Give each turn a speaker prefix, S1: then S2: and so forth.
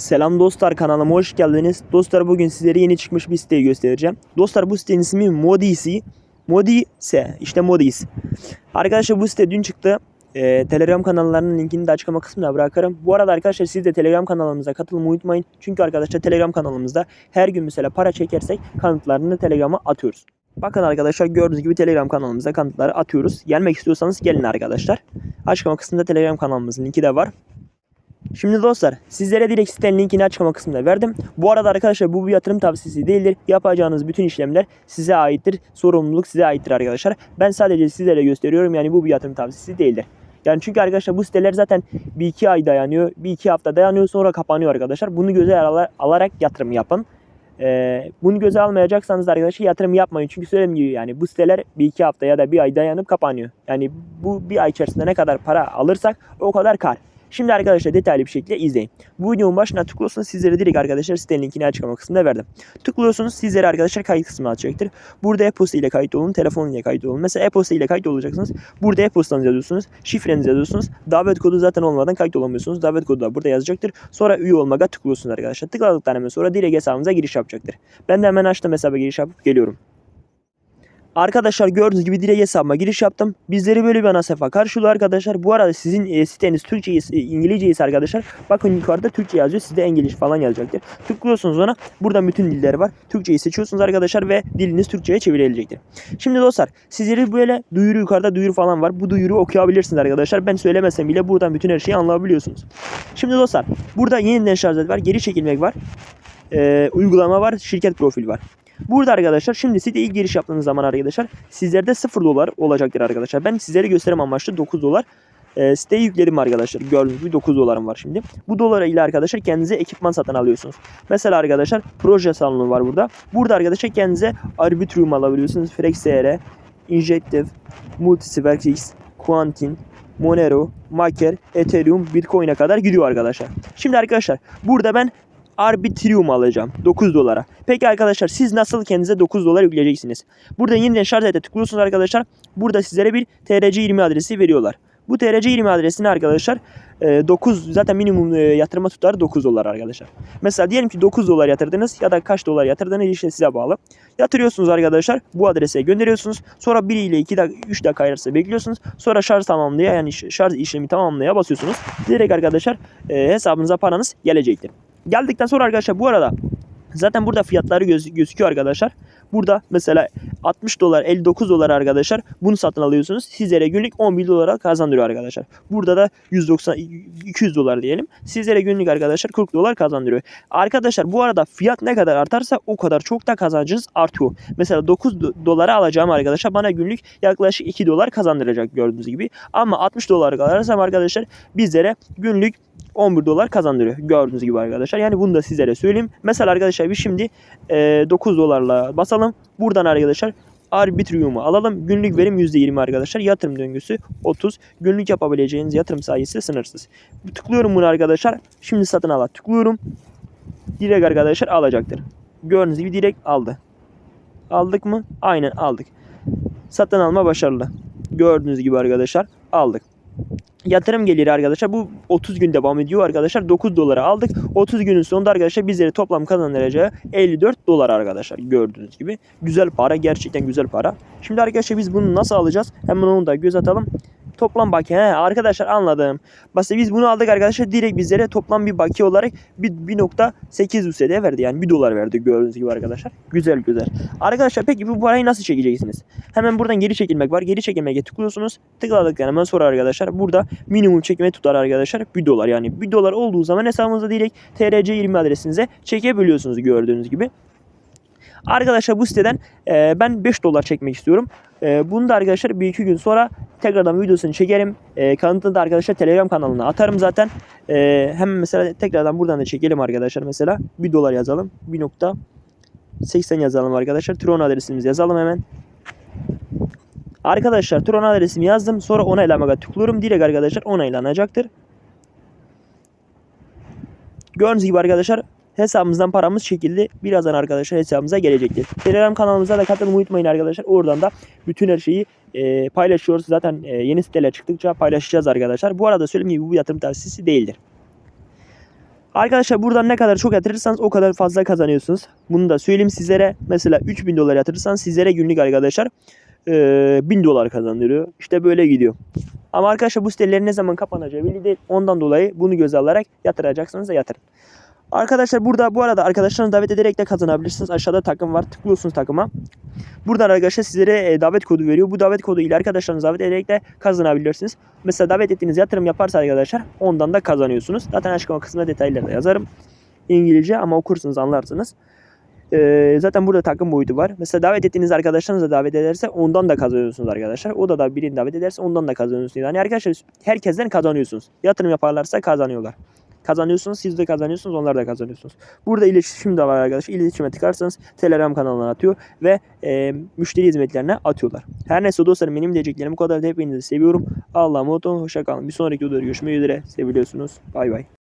S1: Selam dostlar kanalıma hoş geldiniz. Dostlar bugün sizlere yeni çıkmış bir siteyi göstereceğim. Dostlar bu sitenin ismi Modisi. Modise işte Modis. Arkadaşlar bu site dün çıktı. Ee, Telegram kanallarının linkini de açıklama kısmına bırakırım. Bu arada arkadaşlar siz de Telegram kanalımıza katılmayı unutmayın. Çünkü arkadaşlar Telegram kanalımızda her gün mesela para çekersek kanıtlarını Telegram'a atıyoruz. Bakın arkadaşlar gördüğünüz gibi Telegram kanalımıza kanıtları atıyoruz. Gelmek istiyorsanız gelin arkadaşlar. Açıklama kısmında Telegram kanalımızın linki de var. Şimdi dostlar sizlere direkt sitenin linkini açıklama kısmında verdim. Bu arada arkadaşlar bu bir yatırım tavsiyesi değildir. Yapacağınız bütün işlemler size aittir. Sorumluluk size aittir arkadaşlar. Ben sadece sizlere gösteriyorum yani bu bir yatırım tavsiyesi değildir. Yani çünkü arkadaşlar bu siteler zaten bir iki ay dayanıyor. Bir iki hafta dayanıyor sonra kapanıyor arkadaşlar. Bunu göze ala- alarak yatırım yapın. Ee, bunu göze almayacaksanız da arkadaşlar yatırım yapmayın. Çünkü söylediğim gibi yani bu siteler bir iki hafta ya da bir ay dayanıp kapanıyor. Yani bu bir ay içerisinde ne kadar para alırsak o kadar kar. Şimdi arkadaşlar detaylı bir şekilde izleyin. Bu videonun başına tıklıyorsunuz sizlere direkt arkadaşlar sitenin linkini açıklama kısmında verdim. Tıklıyorsunuz sizlere arkadaşlar kayıt kısmına açacaktır. Burada e-posta ile kayıt olun, telefon ile kayıt olun. Mesela e-posta ile kayıt olacaksınız. Burada e-postanızı yazıyorsunuz, şifrenizi yazıyorsunuz. Davet kodu zaten olmadan kayıt olamıyorsunuz. Davet kodu da burada yazacaktır. Sonra üye olmaya tıklıyorsunuz arkadaşlar. Tıkladıktan hemen sonra direkt hesabınıza giriş yapacaktır. Ben de hemen açtım hesaba giriş yapıp geliyorum. Arkadaşlar gördüğünüz gibi direkt hesabıma giriş yaptım. Bizleri böyle bir ana sayfa karşılıyor arkadaşlar. Bu arada sizin e, siteniz Türkçe, e, İngilizce ise arkadaşlar bakın yukarıda Türkçe yazıyor. Sizde İngiliz falan yazacaktır. Tıklıyorsunuz ona. Buradan bütün dilleri var. Türkçeyi seçiyorsunuz arkadaşlar ve diliniz Türkçe'ye çevrilecektir. Şimdi dostlar sizleri böyle duyuru yukarıda duyuru falan var. Bu duyuruyu okuyabilirsiniz arkadaşlar. Ben söylemesem bile buradan bütün her şeyi anlayabiliyorsunuz. Şimdi dostlar burada yeniden şarj var. Geri çekilmek var. Ee, uygulama var. Şirket profil var. Burada arkadaşlar şimdi siteye ilk giriş yaptığınız zaman arkadaşlar sizlerde 0 dolar olacaktır arkadaşlar. Ben sizlere göstereyim amaçlı 9 dolar e, siteye yükledim arkadaşlar. Gördüğünüz gibi 9 dolarım var şimdi. Bu dolara ile arkadaşlar kendinize ekipman satın alıyorsunuz. Mesela arkadaşlar proje salonu var burada. Burada arkadaşlar kendinize Arbitrium alabiliyorsunuz. FlexR, Injective, Multiswerx X, Quantin, Monero, Maker, Ethereum, Bitcoin'e kadar gidiyor arkadaşlar. Şimdi arkadaşlar burada ben Arbitrium alacağım 9 dolara. Peki arkadaşlar siz nasıl kendinize 9 dolar yükleyeceksiniz? Burada yeniden şarj ete tıklıyorsunuz arkadaşlar. Burada sizlere bir TRC20 adresi veriyorlar. Bu TRC20 adresini arkadaşlar e, 9 zaten minimum e, yatırma tutarı 9 dolar arkadaşlar. Mesela diyelim ki 9 dolar yatırdınız ya da kaç dolar yatırdığınız işte size bağlı. Yatırıyorsunuz arkadaşlar bu adrese gönderiyorsunuz. Sonra 1 ile 2 dakika 3 dakika arası bekliyorsunuz. Sonra şarj tamamlaya yani şarj işlemi tamamlaya basıyorsunuz. Direkt arkadaşlar e, hesabınıza paranız gelecektir. Geldikten sonra arkadaşlar bu arada zaten burada fiyatları göz, gözüküyor arkadaşlar. Burada mesela 60 dolar 59 dolar arkadaşlar bunu satın alıyorsunuz. Sizlere günlük 11 dolara kazandırıyor arkadaşlar. Burada da 190 200 dolar diyelim. Sizlere günlük arkadaşlar 40 dolar kazandırıyor. Arkadaşlar bu arada fiyat ne kadar artarsa o kadar çok da kazancınız artıyor. Mesela 9 do- dolara alacağım arkadaşlar bana günlük yaklaşık 2 dolar kazandıracak gördüğünüz gibi. Ama 60 dolar alırsam arkadaşlar bizlere günlük 11 dolar kazandırıyor. Gördüğünüz gibi arkadaşlar. Yani bunu da sizlere söyleyeyim. Mesela arkadaşlar biz şimdi e, 9 dolarla basalım. Buradan arkadaşlar Arbitrium'u alalım. Günlük verim %20 arkadaşlar. Yatırım döngüsü 30. Günlük yapabileceğiniz yatırım sayısı sınırsız. Tıklıyorum bunu arkadaşlar. Şimdi satın ala tıklıyorum. Direkt arkadaşlar alacaktır. Gördüğünüz gibi direkt aldı. Aldık mı? Aynen aldık. Satın alma başarılı. Gördüğünüz gibi arkadaşlar aldık. Yatırım geliri arkadaşlar bu 30 gün devam ediyor arkadaşlar. 9 dolara aldık. 30 günün sonunda arkadaşlar bizlere toplam kazandıracağı 54 dolar arkadaşlar. Gördüğünüz gibi. Güzel para. Gerçekten güzel para. Şimdi arkadaşlar biz bunu nasıl alacağız? Hemen onu da göz atalım. Toplam bakiye. He, arkadaşlar anladım. Basit biz bunu aldık arkadaşlar. Direkt bizlere toplam bir bakiye olarak 1.8 USD verdi. Yani 1 dolar verdi gördüğünüz gibi arkadaşlar. Güzel güzel. Arkadaşlar peki bu parayı nasıl çekeceksiniz? Hemen buradan geri çekilmek var. Geri çekilmeye tıklıyorsunuz. Tıkladıktan hemen sonra arkadaşlar burada minimum çekme tutar arkadaşlar 1 dolar. Yani 1 dolar olduğu zaman hesabınıza direkt TRC20 adresinize çekebiliyorsunuz gördüğünüz gibi. Arkadaşlar bu siteden e, ben 5 dolar çekmek istiyorum. E, bunu da arkadaşlar bir iki gün sonra tekrardan videosunu çekerim. E, kanıtını da arkadaşlar Telegram kanalına atarım zaten. E, hemen mesela tekrardan buradan da çekelim arkadaşlar mesela. 1 dolar yazalım. 1.80 yazalım arkadaşlar. Tron adresimizi yazalım hemen. Arkadaşlar Tron adresimi yazdım. Sonra onaylamaya tıklıyorum. Direkt arkadaşlar onaylanacaktır. Gördüğünüz gibi arkadaşlar hesabımızdan paramız çekildi. Birazdan arkadaşlar hesabımıza gelecektir. Telegram kanalımıza da katılmayı unutmayın arkadaşlar. Oradan da bütün her şeyi e, paylaşıyoruz. Zaten e, yeni siteler çıktıkça paylaşacağız arkadaşlar. Bu arada söyleyeyim gibi bu yatırım tavsiyesi değildir. Arkadaşlar buradan ne kadar çok yatırırsanız o kadar fazla kazanıyorsunuz. Bunu da söyleyeyim sizlere. Mesela 3000 dolar yatırırsanız sizlere günlük arkadaşlar eee, 1000 dolar kazandırıyor. İşte böyle gidiyor. Ama arkadaşlar bu sitelerin ne zaman kapanacağı belli değil. Ondan dolayı bunu göze alarak yatıracaksanız da yatırın. Arkadaşlar burada bu arada arkadaşlarınızı davet ederek de kazanabilirsiniz. Aşağıda takım var. Tıklıyorsunuz takıma. Buradan arkadaşlar sizlere e, davet kodu veriyor. Bu davet kodu ile arkadaşlarınızı davet ederek de kazanabilirsiniz. Mesela davet ettiğiniz yatırım yaparsa arkadaşlar ondan da kazanıyorsunuz. Zaten açıklama kısmında detayları da yazarım. İngilizce ama okursunuz anlarsınız. Ee, zaten burada takım boyutu var. Mesela davet ettiğiniz arkadaşlarınız da davet ederse ondan da kazanıyorsunuz arkadaşlar. O da da birini davet ederse ondan da kazanıyorsunuz. Yani arkadaşlar herkesten kazanıyorsunuz. Yatırım yaparlarsa kazanıyorlar. Kazanıyorsunuz, siz de kazanıyorsunuz, onlar da kazanıyorsunuz. Burada iletişim de var arkadaşlar. İletişime tıkarsanız Telegram kanalına atıyor ve e, müşteri hizmetlerine atıyorlar. Her neyse dostlarım benim diyeceklerim bu kadar. Hepinizi seviyorum. Allah'a emanet olun. Hoşça kalın. Bir sonraki videoda görüşmek üzere. Seviliyorsunuz. Bay bay.